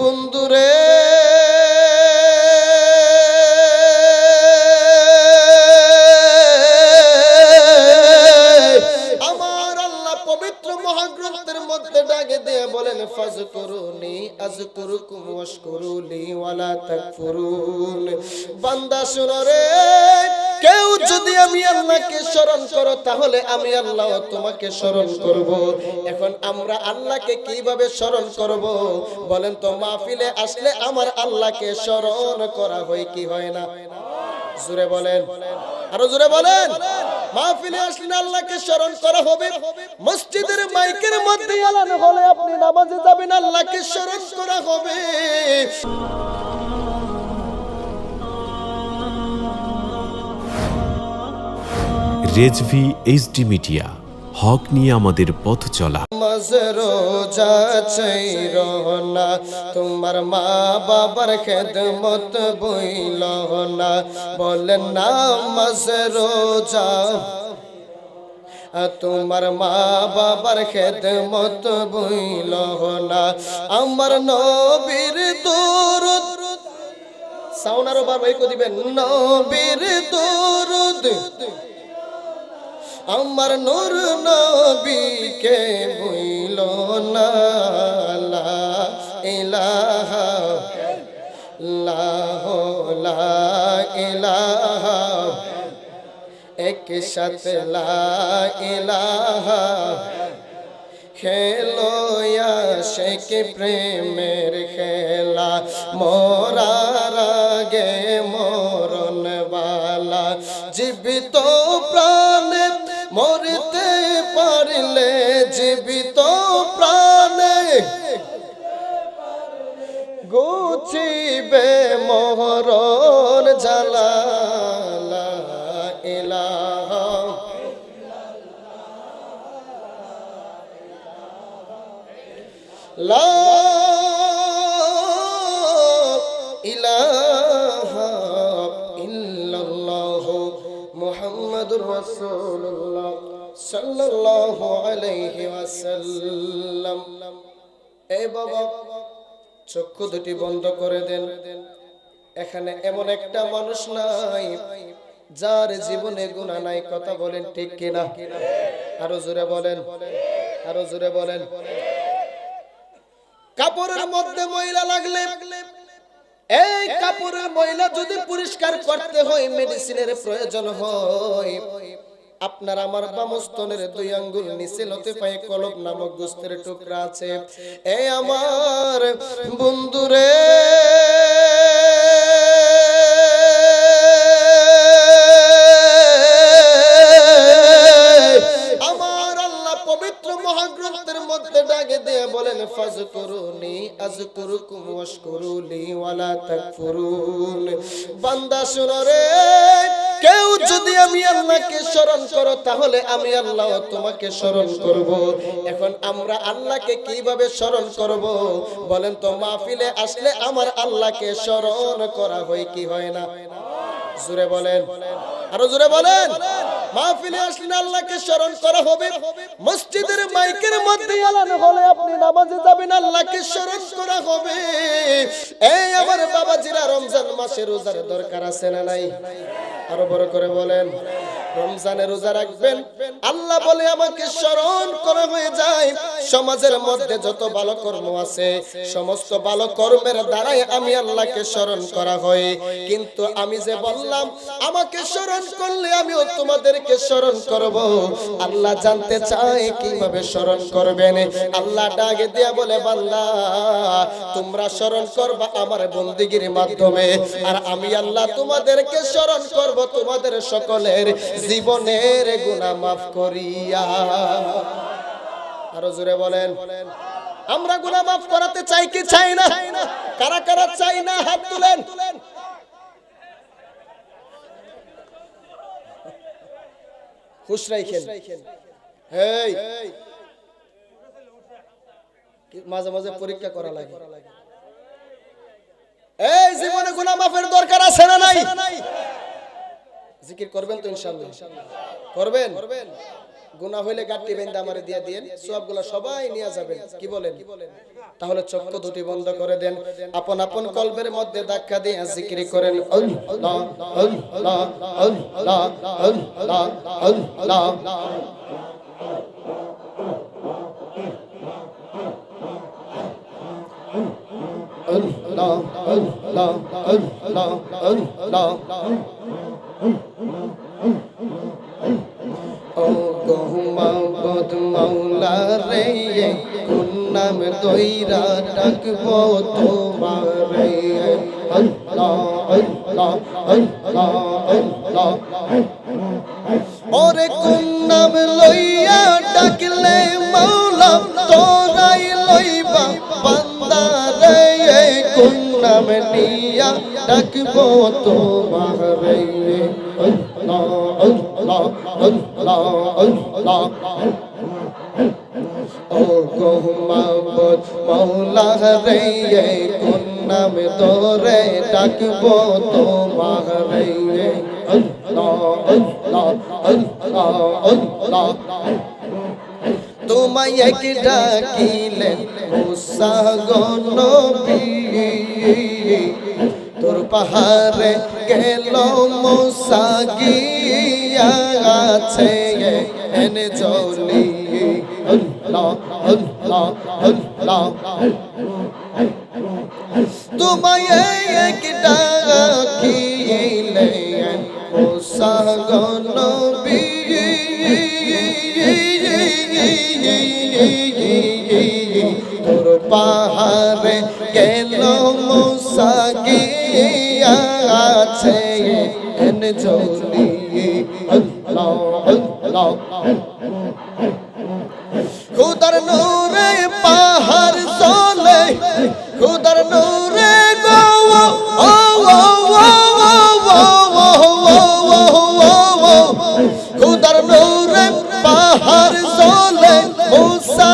বন্ধুরে। আমার আল্লাহ পবিত্র মহাগ্রন্থের মধ্যে ডাকে দিয়ে বলেন ফাজ করুনি আজ করুকুম ওয়াশকুরুলি ওয়ালা তাকফুরুন। বান্দা শুনো রে কেউ যদি আমি আল্লাহকে স্মরণ করো, তাহলে আমি আল্লাহ তোমাকে স্মরণ করব। এখন আমরা আল্লাহকে কীভাবে স্মরণ করব? বলেন তো, মাহফিলে আসলে আমার আল্লাহকে স্মরণ করা হয় কি হয় না? জোরে বলেন। আরও জোরে বলেন। মাহফিলে আসলে আল্লাহকে স্মরণ করা হবে। মসজিদের মাইকের মধ্যে এলান হলে আপনি নামাজে যাবেন, আল্লাহকে স্মরণ করা হবে। Rizvi, HD media. হক নিয়ে আমাদের পথ চলা। তোমার মা বাবার খেদমত বইল না। বলেন নামাজ রোজা। তোমার মা বাবার খেদমত বইল না। আমার নবীর দরুদ। সাউন্ড আরও বার ভাই দিবেন, নবীর দরুদ। আমার নূর নবীকে বইল না ইলাহা লাহ লা ইলাহা এক সাথে লা ইলাহা। খেলো শেখ প্রেমের খেলা মোরার গে মরণ বালা। জীবিত প্রাণে গুছিবে মরণ জ্বালা লা ইলাহা ইল্লাল্লাহ। মুহাম্মাদুর রাসূলুল্লাহ সাল্লাল্লাহু আলাইহি ওয়াসাল্লাম। এই বাবা চক্ষু দুটি বন্ধ করে দেন। এখানে এমন একটা মানুষ নাই, যার জীবনে গুণা নাই, কথা বলেন ঠিক কিনা? আরও জোরে বলেন, আরও জোরে বলেন। কাপড়ের মধ্যে ময়লা লাগলে, এই কাপড়ের ময়লা যদি পরিষ্কার করতে হয় মেডিসিনের প্রয়োজন হয়। আপনার আমার বামস্তনের দুই আঙ্গুল নিচে লতে পায়ে কলব নামক গোস্তের টুকরা আছে। এই আমার বন্ধুরে, আমার আল্লাহ পবিত্র মহাগ্রন্থের মধ্যে ডাকে দিয়ে বলেন ফাজ করুনি আজ করুকুম ওয়াশকুরুলি ওয়ালা তাকফুরুন। বান্দা শুনো রে, কেউ যদি আমি আল্লাহকে স্মরণ করো, তাহলে আমি আল্লাহ তোমাকে স্মরণ করব। এখন আমরা আল্লাহকে কীভাবে স্মরণ করব? বলেন তো, মাহফিলে আসলে আমার আল্লাহকে স্মরণ করা হয় কি হয় না? জোরে বলেন। আরও জোরে বলেন। মাহফিলে আসলেন আল্লাহকে স্মরণ করা হবে। মসজিদের মাইকের মধ্যে এলান হলে আপনি নামাজে যাবেন আল্লাহকে স্মরণ করা হবে। এই আমার বাবাজিরা রমজান মাসে রোজার দরকার আছে না নাই? আরও বড় করে বলেন রমজানে রোজা রাখবেন? আল্লাহ বলে আমাকে স্মরণ করা হয়ে যায়। সমাজের মধ্যে যত ভালো কর্ম আছে, সমস্ত ভালো কর্মের দ্বারাই আমি আল্লাহকে স্মরণ করা হয়। কিন্তু আমি যে বললাম, আমাকে স্মরণ করলে আমিও তোমাদেরকে স্মরণ করব। আল্লাহ জানতে চায় কীভাবে স্মরণ করবেন। আল্লাহ ডাকে দিয়া বলে, বান্দা, তোমরা স্মরণ করবা আমার বন্দিগির মাধ্যমে। আর আমি আল্লাহ তোমাদেরকে স্মরণ করব তোমাদের সকলের জীবনের গুনাহ মাফ করিয়া। আরও জোরে বলেন। আমরা মাফ করাতে চাই কি চাই না? কারা কারা চাই না হাত তুলেন? মাঝে মাঝে পরীক্ষা করা লাগে। এই জীবনে গুনাহ মাফের দরকার আছে না নাই? জিকির করবেন তো ইনশাআল্লাহ। করবেন? গুনাহ হইলে গাঁটটি বেঁধে আমারে দিয়ে দিয়েন, সবগুলো সবাই নিয়ে যাবেন। কি বলেন? তাহলে চক্ষু দুটি বন্ধ করে দেন। আপন আপন কলবের মধ্যে ধাক্কা দিয়ে জিকিরি করেন। গোহমদ মৌলা রে কুন্নাম দৈরা ডাকব তোমার রে Allah, Allah, Allah, Allah, Allah, Allah. ও গো মাবুদ মৌলা রে কোন নাম তোরে ডাকবো তোমারে আল্লাহ তোমায় এক ডাকিলেন মুসা গনবী তোর পাহাড়ে গেল মুসা গিয়া আছে এনে জলি তোমায় একটা রাখিলেন ও সাগর নবী। তোর পাহাড়ে গেল মোসা গিয়া আছে? এন চলি। লাও লাও খুদার নূরে পাহাড় চলে খুদার নূরে গো ও ও ও খুদার নূরে পাহাড় চলে মুসা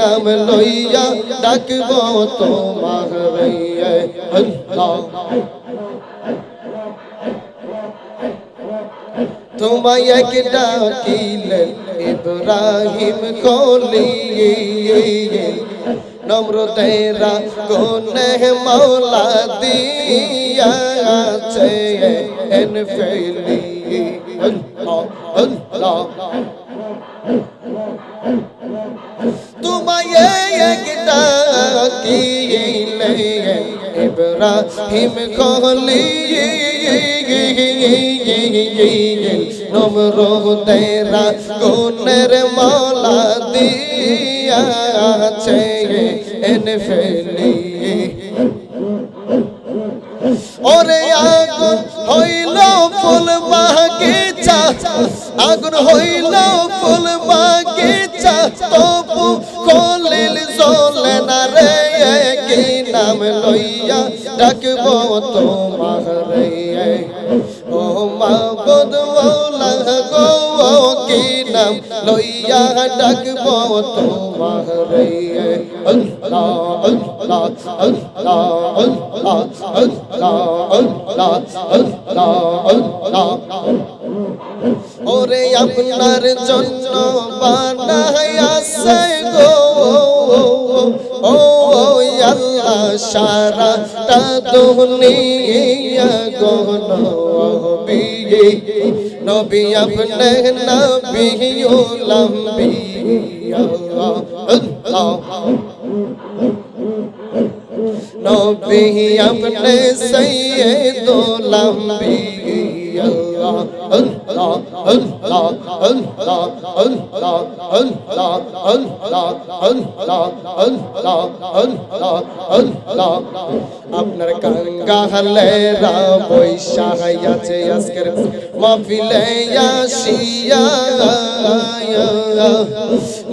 নাম লইয়া ডাকব তোমার রে আল্লাহ তোমায় এক ডাকিলেন ইব্রাহিম কলিয়ে নম্রতেরা কোনে মাওলা দিয়া আছে এন ফেলি। তোমায় ইব্রাহিম কলিয়ে নম্র তেরা কোনের মালা দিয়া আছে, এন ফেলি। ওরে আগুন হইল ফুল বাগিচা, আগুন হইল ফুল বাগিচা, তবু কলিল জ্বলে না রে কি নাম লইয়া ডাকব তোমার রে। ডাকব তোমার। আল্লাহ আল্লাহ আল্লাহ আল্লাহ আল্লাহ আল্লাহ আল্লাহ আল্লাহ ওরে আপনার জন্য বানাইয়াছে গো। সারাটা দুনিয়া গণ বিয়ে নবী আপনে নবিও লম্বি নবী আপনে সৈয়দ লম্বি আপনার কাঙ্গা হলে বৈশা আছে আজকের মাফিলে আসিয়া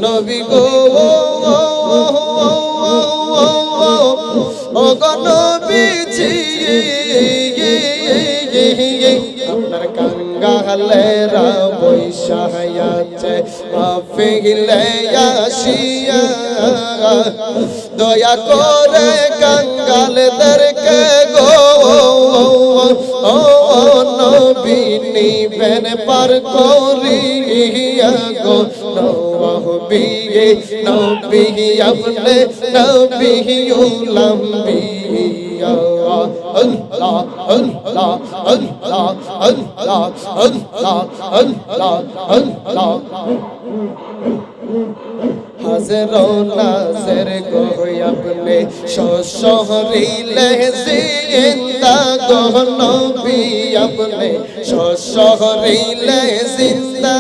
নবী গো ও গো নবী আপনার গঙ্গা হলে রা বৈশাখায়াছে মাফিলে আসিয়া। দয়া করে গঙ্গালদেরকে গো, ও নবী নিবেন পার করিয়া গো। নবিয়ে নবী আপনি নবী উলাম্বিয়া। আল্লাহ আল্লাহ আল্লাহ জিন্দা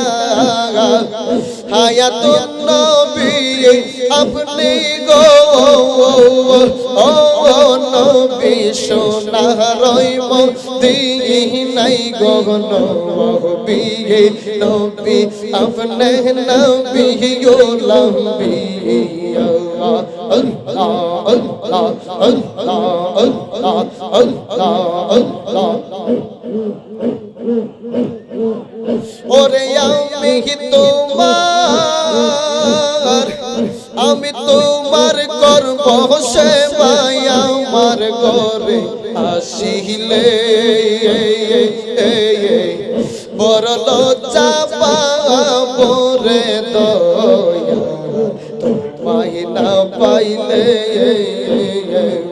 হায়াতুন নবী আপনি গো ও নবী সোনা রইব দিনাই গো নবী নবী আপনি নবী লম্বি আল্লাহ আল্লাহ আল্লাহ আল্লাহ। ঘরে আসিলে। বড় লজ্জা পাবো রে দয়া পাইলে।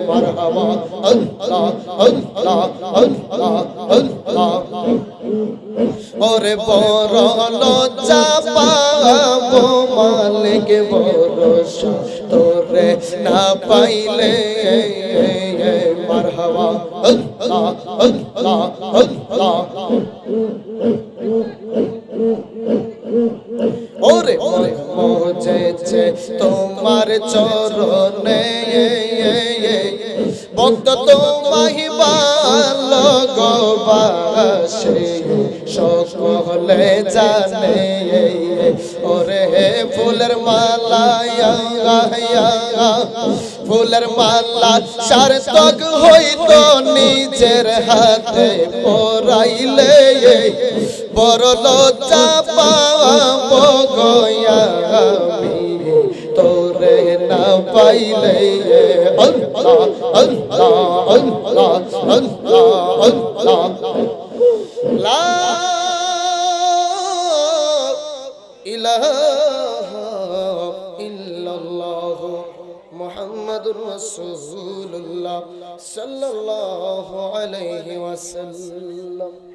মারহাবা, আল্লাহ আল্লাহ আল্লাহ আল্লাহ। ওরে বড় লজ্জা পাবো মালিক ভরসা তোরে না পাইলে মারহাবা। আল্লাহ আল্লাহ আল্লাহ ওরে, মজেছে তোমার চরণে। ভক্ত তোমাহি ভালো গবাসে সকলে জানে। ফুলের মালা ফুলের মালা সার্থক হইতো নিজের হাতে পরাইলে। বড় লজ্জা পাবো গয়া তোরে না পাইলে। আল্লাহ আল্লাহ আল্লাহ আল্লাহ।